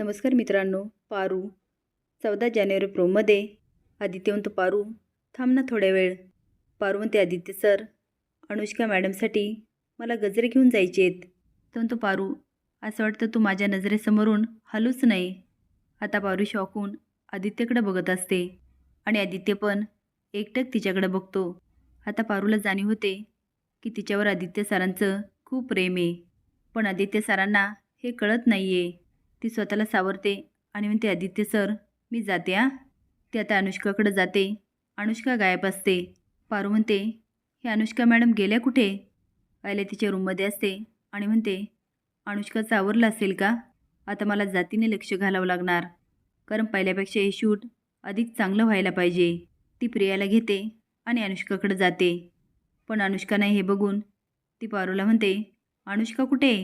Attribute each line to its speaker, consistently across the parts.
Speaker 1: नमस्कार मित्रांनो पारू. चौदा जानेवारी प्रोमध्ये आदित्यवंत पारू. थांब ना थोड्या वेळ. पारू आदित्य सर अनुष्का मॅडमसाठी मला गजरे घेऊन जायचे आहेत. तो पारू असं वाटतं तू माझ्या नजरेसमोरून हलूच नाही. आता पारू शॉकून आदित्यकडे बघत असते. आणि आदित्य पण एकटक तिच्याकडे बघतो. आता पारूला जाणीव होते की तिच्यावर आदित्य सरांचं खूप प्रेम आहे. पण आदित्य सरांना हे कळत नाही आहे ती स्वतःला सावरते आणि म्हणते आदित्य सर मी जाते आ ती आता अनुष्काकडं जाते. अनुष्का गायब असते. पारू म्हणते हे अनुष्का मॅडम गेल्या कुठे? आयल्या तिच्या रूममध्ये असते आणि म्हणते अनुष्का चावरला असेल का? आता मला जातीने लक्ष घालावं लागणार. कारण पहिल्यापेक्षा हे शूट अधिक चांगलं व्हायला पाहिजे. ती प्रियाला घेते आणि अनुष्काकडे जाते. पण अनुष्का नाही हे बघून ती पारूला म्हणते अनुष्का कुठे?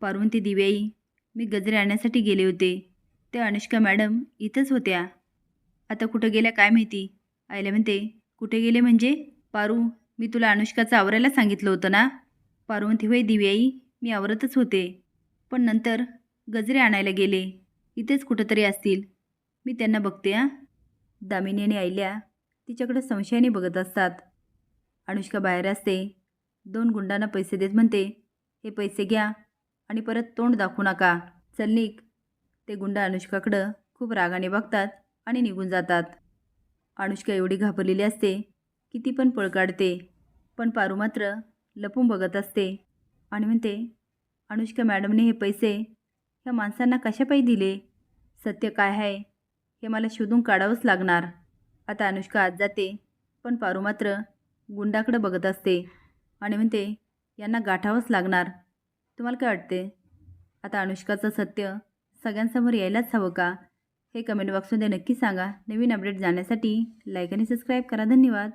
Speaker 1: पारू म्हणते दिव्याई. मी गजरे आणण्यासाठी गेले होते. त्या अनुष्का मॅडम इथंच होत्या. आता कुठं गेल्या काय माहिती? आईला म्हणते कुठे गेले म्हणजे? पारू मी तुला अनुष्काचं आवरायला सांगितलं होतं ना? पारू म्हणते होय दिव्याई मी आवरतच होते. पण नंतर गजरे आणायला गेले. इथेच कुठंतरी असतील. मी त्यांना बघते हां. दामिनी आणि आईल्या तिच्याकडे संशयाने बघत असतात. अनुष्का बाहेर असते. दोन गुंडांना पैसे देत म्हणते हे पैसे घ्या आणि परत तोंड दाखवू नका. चल निघ. ते गुंड अनुष्काकडं खूप रागाने बघतात आणि निघून जातात. अनुष्का एवढी घाबरलेली असते की ती पण पळ काढते. पण पारू मात्र लपून बघत असते आणि म्हणते अनुष्का मॅडमने हे पैसे ह्या माणसांना कशापायी दिले? सत्य काय आहे? हे मला शोधून काढावंच लागणार. आता अनुष्का आत जाते पण पारू मात्र गुंडाकडं बघत असते आणि म्हणते यांना गाठावंच लागणार. तुम्हाला काय वाटते? आता अनुष्काचं सत्य सगळ्यांसमोर यायलाच हवं का? हे कमेंट बॉक्समध्ये नक्की सांगा. नवीन अपडेट जाण्यासाठी लाईक आणि सबस्क्राईब करा. धन्यवाद.